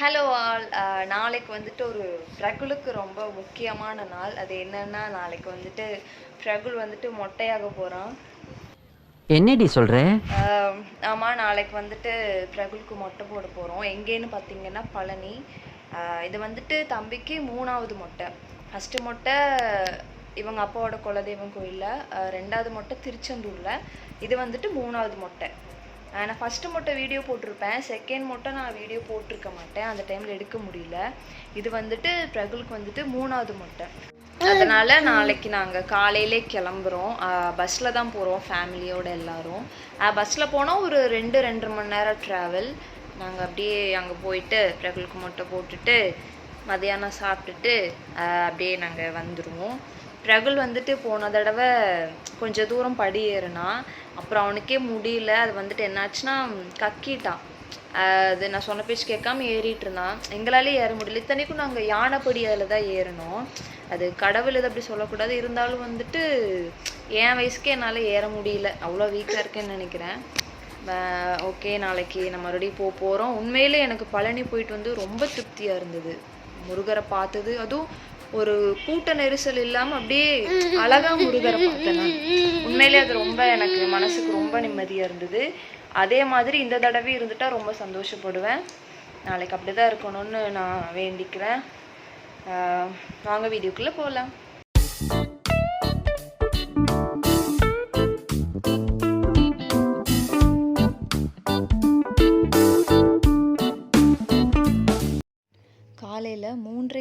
Hello all நாளைக்கு வந்துட்டு ஒரு பிரகுலுக்கு ரொம்ப முக்கியமான நாள். அது என்னன்னா நாளைக்கு வந்துட்டு பிரகுல் வந்துட்டு மொட்டையாக போகிறான் என்னடி சொல்ற? ஆமாம் நாளைக்கு வந்துட்டு பிரகுலுக்கு மொட்டை போட போகிறோம் எங்கேன்னு பார்த்தீங்கன்னா பழனி. இது வந்துட்டு தம்பிக்கு மூணாவது மொட்டை. ஃபஸ்ட்டு மொட்டை இவங்க அப்பாவோட குலதெய்வம் கோயிலில். ரெண்டாவது மொட்டை திருச்செந்தூரில். இது வந்துட்டு மூணாவது மொட்டை. நான் ஃபஸ்ட்டு மொட்டை வீடியோ போட்டிருப்பேன். செகண்ட் மொட்டை நான் வீடியோ போட்டிருக்க மாட்டேன். அந்த டைமில் எடுக்க முடியல. இது வந்துட்டு பிரகுலுக்கு வந்துட்டு மூணாவது மொட்டை. அதனால நாளைக்கு நாங்கள் காலையிலே கிளம்புறோம். பஸ்ஸில் தான் போகிறோம் ஃபேமிலியோட எல்லாரும். பஸ்ஸில் போனால் ஒரு ரெண்டு ரெண்டரை மணி நேரம் ட்ராவல் நாங்கள் அப்படியே அங்கே போயிட்டு பிரகுலுக்கு மொட்டை போட்டுட்டு மதியானம் சாப்பிட்டுட்டு அப்படியே நாங்கள் வந்துடுவோம் பிரகுல் வந்துட்டு போன தடவை கொஞ்சம் தூரம் படி ஏறுனா அப்புறம் அவனுக்கே முடியல. அது வந்துட்டு என்னாச்சுன்னா கக்கிட்டான் அது நான் சொன்ன பேச்சு கேட்காம ஏறிட்டு இருந்தான். எங்களாலே ஏற முடியல. இத்தனைக்கும் நாங்கள் யானைப்படி அதில் தான் ஏறினோம். அது கடவுள் இது அப்படி சொல்லக்கூடாது. இருந்தாலும் வந்துட்டு என் வயசுக்கே என்னால் ஏற முடியல. அவ்வளோ வீக்காக இருக்கேன்னு நினைக்கிறேன். ஓகே நாளைக்கு நம்ம மறுபடியும் போக போகிறோம் உண்மையிலே எனக்கு பழனி போயிட்டு வந்து ரொம்ப திருப்தியாக இருந்தது. முருகரை பார்த்தது. அதுவும் ஒரு கூட்ட நெரிசல் இல்லாம அப்படியே அழகா முருகரை பார்த்தேன் உண்மையிலே அது ரொம்ப எனக்கு மனசுக்கு ரொம்ப நிம்மதியா இருந்தது. அதே மாதிரி இந்த தடவை இருந்துட்டா ரொம்ப சந்தோஷப்படுவேன். நாளைக்கு அப்படிதான் இருக்கணும்னு நான் வேண்டிக்கிறேன். வாங்க வீடியோக்குள்ள போகலாம்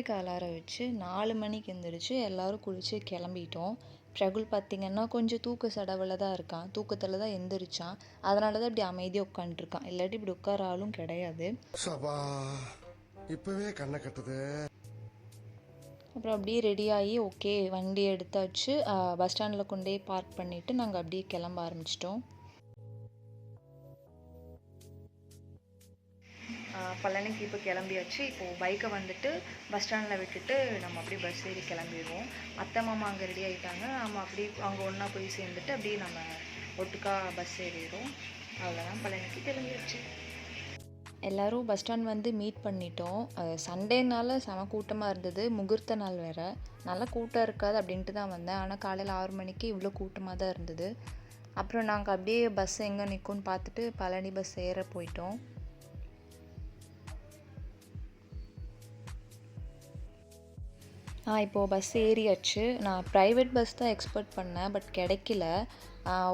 மூன்றரைக்கு அலாரம் வச்சு நாலு மணிக்கு எந்திரிச்சு எல்லாரும் குளிச்சு கிளம்பிட்டோம். பிரகுல் பார்த்தீங்கன்னா கொஞ்சம் தூக்க சடவில் தான் இருக்கான். தூக்கத்தில் தான் எந்திரிச்சான். அதனால தான் இப்படி அமைதியாக உட்காந்துருக்கான் இல்லாட்டி இப்படி உட்கார ஆளும் கிடையாது. இப்பவே கண்ணை கட்டுது. அப்புறம் அப்படியே ரெடியாகி ஓகே வண்டி எடுத்தாச்சு. பஸ் ஸ்டாண்டில் கொண்டு பார்க் பண்ணிவிட்டு நாங்கள் அப்படியே கிளம்ப ஆரம்பிச்சிட்டோம். பழனிக்கு இப்போ கிளம்பியாச்சு. இப்போது பைக்கை வந்துட்டு பஸ் ஸ்டாண்டில் விட்டுட்டு நம்ம அப்படியே பஸ் ஏறி கிளம்பிடுவோம். அத்தை மாமா அங்கே ரெடி ஆகிட்டாங்க நம்ம அப்படியே அங்கே ஒன்றா போய் சேர்ந்துட்டு அப்படியே நம்ம ஒட்டுக்கா பஸ் ஏறிடுவோம் அவ்வளோதான் பழனிக்கு கிளம்பியாச்சு. எல்லோரும் பஸ் ஸ்டாண்ட் வந்து மீட் பண்ணிட்டோம். சண்டேனால செம கூட்டமாக இருந்தது. முகூர்த்த நாள் வேறு. நல்லா கூட்டம் இருக்காது அப்படின்ட்டு தான் வந்தேன். ஆனால் காலையில் ஆறு மணிக்கு இவ்வளோ கூட்டமாக தான் இருந்தது. அப்புறம் நாங்கள் அப்படியே பஸ் எங்கே நிற்கும்னு பார்த்துட்டு பழனி பஸ் ஏற போயிட்டோம். ஆ இப்போது பஸ் ஏறியாச்சு. நான் ப்ரைவேட் பஸ் தான் எக்ஸ்பெக்ட் பண்ணேன் பட் கிடைக்கல.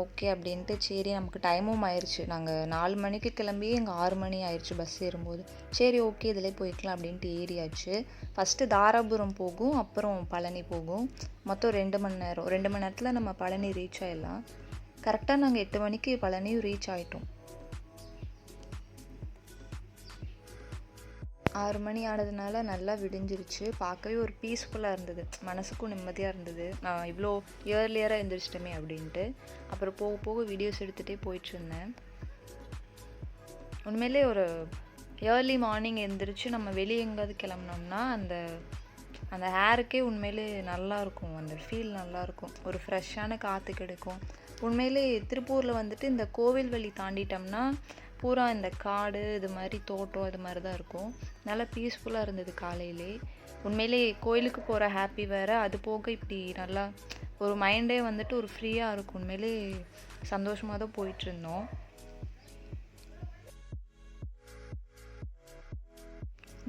ஓகே அப்படின்ட்டு சரி நமக்கு டைமும் ஆயிடுச்சு நாங்கள் நாலு மணிக்கு கிளம்பி எங்கள் ஆறு மணி ஆயிடுச்சு பஸ் ஏறும்போது. சரி ஓகே இதிலே போய்க்கலாம் அப்படின்ட்டு ஏறியாச்சு. ஃபஸ்ட்டு தாராபுரம் போகும் அப்புறம் பழனி போகும். மொத்தம் ரெண்டு மணி நேரம். ரெண்டு மணி நேரத்தில் நம்ம பழனி ரீச் ஆயிடலாம். கரெக்டாக நாங்கள் எட்டு மணிக்கு பழனியும் ரீச் ஆகிட்டோம் ஆறு மணி ஆனதுனால நல்லா விடிஞ்சிருச்சு. பார்க்கவே ஒரு பீஸ்ஃபுல்லாக இருந்தது. மனசுக்கும் நிம்மதியாக இருந்தது. நான் இவ்வளோ இயர்லியராக எழுந்திரிச்சிட்டோமே அப்படின்ட்டு. அப்புறம் போக போக வீடியோஸ் எடுத்துகிட்டே போயிட்டு இருந்தேன் உண்மையிலே ஒரு ஏர்லி மார்னிங் எழுந்திரிச்சு நம்ம வெளியே எங்கேயாவது கிளம்புனோம்னா அந்த அந்த ஹேருக்கே உண்மையிலே நல்லாயிருக்கும் அந்த ஃபீல் நல்லாயிருக்கும் ஒரு ஃப்ரெஷ்ஷான காற்று கிடைக்கும். உண்மையிலே திருப்பூரில் வந்துட்டு இந்த கோவில் வழி தாண்டிட்டோம்னா பூரா இந்த காடு இது மாதிரி தோட்டம் இது மாதிரி தான் இருக்கும். நல்லா பீஸ்ஃபுல்லாக இருந்தது காலையிலே. உண்மையிலே கோயிலுக்கு போகிற ஹாப்பி வேறு. அது போக இப்படி நல்லா ஒரு மைண்டே வந்துட்டு ஒரு ஃப்ரீயாக இருக்கும். உண்மையிலே சந்தோஷமாக தான் போயிட்டுருந்தோம்.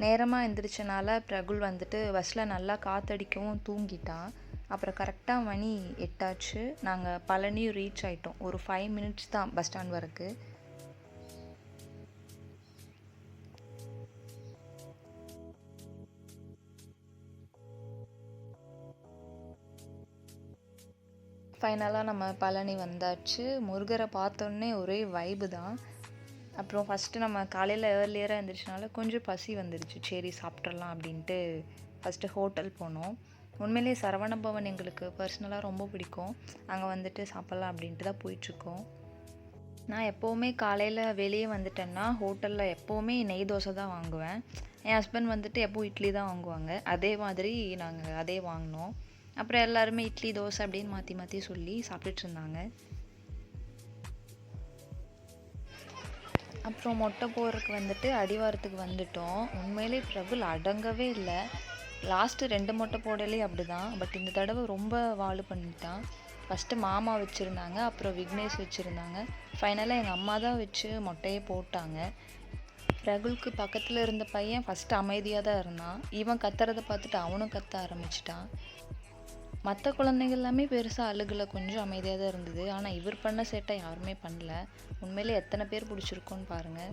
நேரமாக எந்திரிச்சனால பிரகுல் வந்துட்டு பஸ்ஸில் நல்லா காற்றடிக்கவும் தூங்கிட்டான். அப்புறம் கரெக்டாக மணி எட்டாச்சு. நாங்கள் பழனியும் ரீச் ஆகிட்டோம் ஒரு ஃபைவ் மினிட்ஸ் தான் பஸ் ஸ்டாண்ட் வரக்கு ஃபைனலாக நம்ம பழனி வந்தாச்சு. முருகரை பார்த்தோன்னே ஒரே வைபு தான். அப்புறம் ஃபஸ்ட்டு நம்ம காலையில் ஏர்லியராக இருந்துச்சுனால கொஞ்சம் பசி வந்துடுச்சு சரி சாப்பிட்றலாம் அப்படின்ட்டு ஃபஸ்ட்டு ஹோட்டல் போனோம். உண்மையிலேயே சரவணபவன் எங்களுக்கு பர்சனலாக ரொம்ப பிடிக்கும். அங்கே வந்துட்டு சாப்பிட்லாம் அப்படின்ட்டு தான் போயிட்டுருக்கோம். நான் எப்போவுமே காலையில் வெளியே வந்துட்டேன்னா ஹோட்டலில் எப்போவுமே நெய் தோசை தான் வாங்குவேன். என் ஹஸ்பண்ட் வந்துட்டு எப்போ இட்லி தான் வாங்குவாங்க. அதே மாதிரி நாங்கள் அதே வாங்கினோம். அப்புறம் எல்லாருமே இட்லி தோசை அப்படின்னு மாற்றி மாற்றி சொல்லி சாப்பிட்டுட்டு இருந்தாங்க. அப்புறம் மொட்டை போகிறதுக்கு வந்துட்டு அடிவாரத்துக்கு வந்துட்டோம். உண்மையிலே பிரபுல் அடங்கவே இல்லை. லாஸ்ட்டு ரெண்டு மொட்டை போடலே அப்படி தான் பட் இந்த தடவை ரொம்ப வாழு பண்ணிட்டான். ஃபஸ்ட்டு மாமா வச்சுருந்தாங்க அப்புறம் விக்னேஷ் வச்சுருந்தாங்க. ஃபைனலாக எங்கள் அம்மா தான் வச்சு மொட்டையே போட்டாங்க. ரகுலுக்கு பக்கத்தில் இருந்த பையன் ஃபஸ்ட்டு அமைதியாக தான் இருந்தான். இவன் கத்துறதை பார்த்துட்டு அவனும் கத்த ஆரம்பிச்சிட்டான். மற்ற குழந்தைகள் எல்லாமே பெருசாக அழுகலை கொஞ்சம் அமைதியாக தான் இருந்தது. ஆனால் இவர் பண்ண சேட்டை யாருமே பண்ணல. உண்மையிலே எத்தனை பேர் பிடிச்சிருக்கோன்னு பாருங்கள்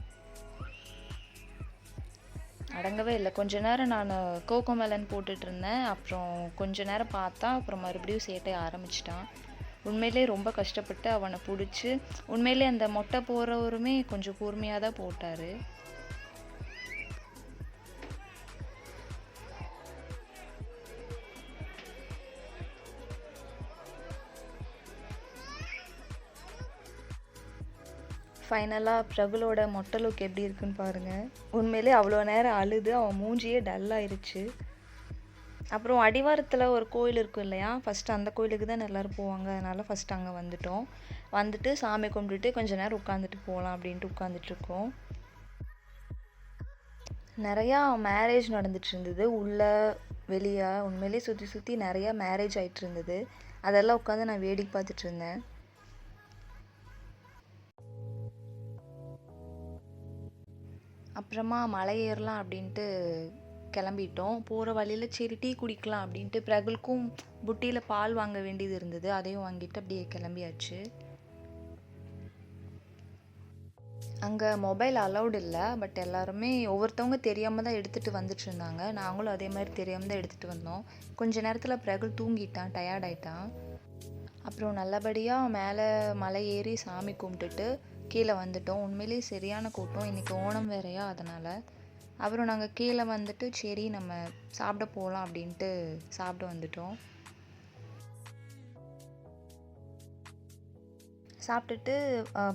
அடங்கவே இல்லை. கொஞ்ச நேரம் நான் கோகோ மெலன் போட்டுட்டு இருந்தேன். அப்புறம் கொஞ்ச நேரம் பார்த்தா அப்புறம் மறுபடியும் சேட்டை ஆரம்பிச்சிட்டான். உண்மையிலே ரொம்ப கஷ்டப்பட்டு அவனை பிடிச்சி உண்மையிலே அந்த மொட்டை போடுறவருமே கொஞ்சம் கூர்மையாக தான் போட்டார். ஃபைனலாக பிரபுலோட மொட்டை லுக் எப்படி இருக்குன்னு பாருங்கள் உண்மையிலே அவ்வளோ நேரம் அழுது அவன் மூஞ்சியே டல்லாயிருச்சு அப்புறம் அடிவாரத்தில் ஒரு கோயில் இருக்கும் இல்லையா? ஃபஸ்ட்டு அந்த கோயிலுக்கு தான் எல்லோரும் போவாங்க. அதனால் ஃபஸ்ட்டு அங்கே வந்துட்டோம். வந்துட்டு சாமி கும்பிட்டுட்டு கொஞ்சம் நேரம் உட்காந்துட்டு போகலாம் அப்படின்ட்டு உட்காந்துட்ருக்கோம் நிறையா மேரேஜ் நடந்துட்டு இருந்தது. வெளியே உண்மையிலே சுற்றி சுற்றி நிறையா மேரேஜ் ஆகிட்டு இருந்தது. அதெல்லாம் உட்காந்து நான் வேடிக்கை பார்த்துட்டு இருந்தேன். அப்புறமா மலை ஏறலாம் அப்படின்ட்டு கிளம்பிட்டோம். போகிற வழியில் சரி டீ குடிக்கலாம் அப்படின்ட்டு பிரகுலுக்கும் புட்டியில் பால் வாங்க வேண்டியது இருந்தது. அதையும் வாங்கிட்டு அப்படியே கிளம்பியாச்சு. அங்கே மொபைல் அலௌடு இல்லை பட் எல்லாருமே ஒவ்வொருத்தவங்க தெரியாமல் தான் எடுத்துகிட்டு வந்துட்டு இருந்தாங்க. நாங்களும் அதே மாதிரி தெரியாமல் தான் எடுத்துகிட்டு வந்தோம். கொஞ்ச நேரத்தில் பிரகுல் தூங்கிட்டான் டயர்டாயிட்டான் அப்புறம் நல்லபடியாக மேலே மலை ஏறி சாமி கும்பிட்டுட்டு கீழே வந்துட்டோம். உண்மையிலேயே சரியான கூட்டம். இன்றைக்கி ஓணம் வேறையா அதனால். அப்புறம் நாங்கள் கீழே வந்துட்டு சரி நம்ம சாப்பிட போகலாம் அப்படின்ட்டு சாப்பிட வந்துட்டோம். சாப்பிட்டுட்டு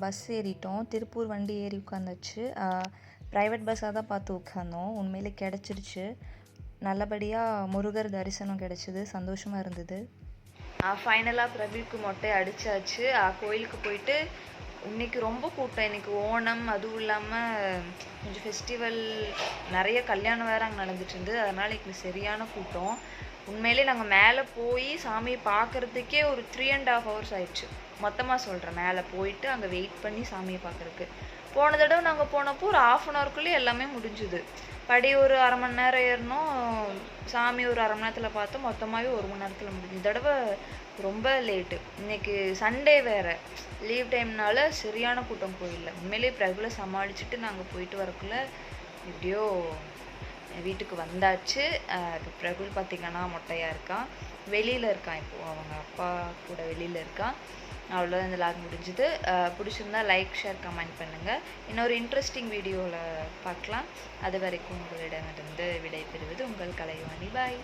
பஸ் ஏறிட்டோம். திருப்பூர் வண்டி ஏறி உட்காந்துச்சு. ப்ரைவேட் பஸ்ஸாக தான் பார்த்து உட்காந்தோம். உண்மையிலே கிடச்சிருச்சு. நல்லபடியாக முருகர் தரிசனம் கிடச்சிது. சந்தோஷமாக இருந்தது. ஃபைனலாக பிரபீக்கு மொட்டை அடித்தாச்சு கோயிலுக்கு போயிட்டு இன்னைக்கு ரொம்ப கூட்டம். இன்னைக்கு ஓணம் அதுவும் இல்லாமல் கொஞ்சம் ஃபெஸ்டிவல் நிறைய கல்யாணம் வேறு அங்கே நடந்துட்டுருந்து அதனால் இன்றைக்கி சரியான கூட்டம். உண்மையிலே நாங்கள் மேலே போய் சாமியை பார்க்குறதுக்கே ஒரு த்ரீ அண்ட் ஹாஃப் ஹவர்ஸ் ஆயிடுச்சு. மொத்தமாக சொல்கிறேன் மேலே போயிட்டு அங்கே வெயிட் பண்ணி சாமியை பார்க்குறதுக்கு. போன தடவை நாங்கள் போனப்போ ஒரு ஆஃப் அன் ஹவர்க்குள்ளேயே எல்லாமே முடிஞ்சுது. படி ஒரு அரை மணி நேரம் ஏறினோம் சாமி ஒரு அரை மணி நேரத்தில் பார்த்தோம். மொத்தமாகவே ஒரு மணி நேரத்தில் முடிஞ்சு இந்த தடவை ரொம்ப லேட்டு இன்னைக்கு சண்டே வேறு. லீவ் டைம்னால சரியான கூட்டம் கோயிலில் உண்மையிலே பிரகுல சமாளிச்சுட்டு நாங்கள் போயிட்டு வரக்குள்ள எப்படியோ வீட்டுக்கு வந்தாச்சு. இப்போ பிரகுல் பார்த்திங்கன்னா மொட்டையாக இருக்கான். வெளியில் இருக்கான் இப்போது அவங்க அப்பா கூட வெளியில் இருக்கான். அவ்வளோதான் இந்த லாக் முடிஞ்சுது. பிடிச்சிருந்தா லைக் ஷேர் கமெண்ட் பண்ணுங்கள் இன்னொரு இன்ட்ரெஸ்டிங் வீடியோவில் பார்க்கலாம் அது வரைக்கும் உங்களிடமிருந்து விடை பெறுவது உங்கள் கலைவாணி. பாய்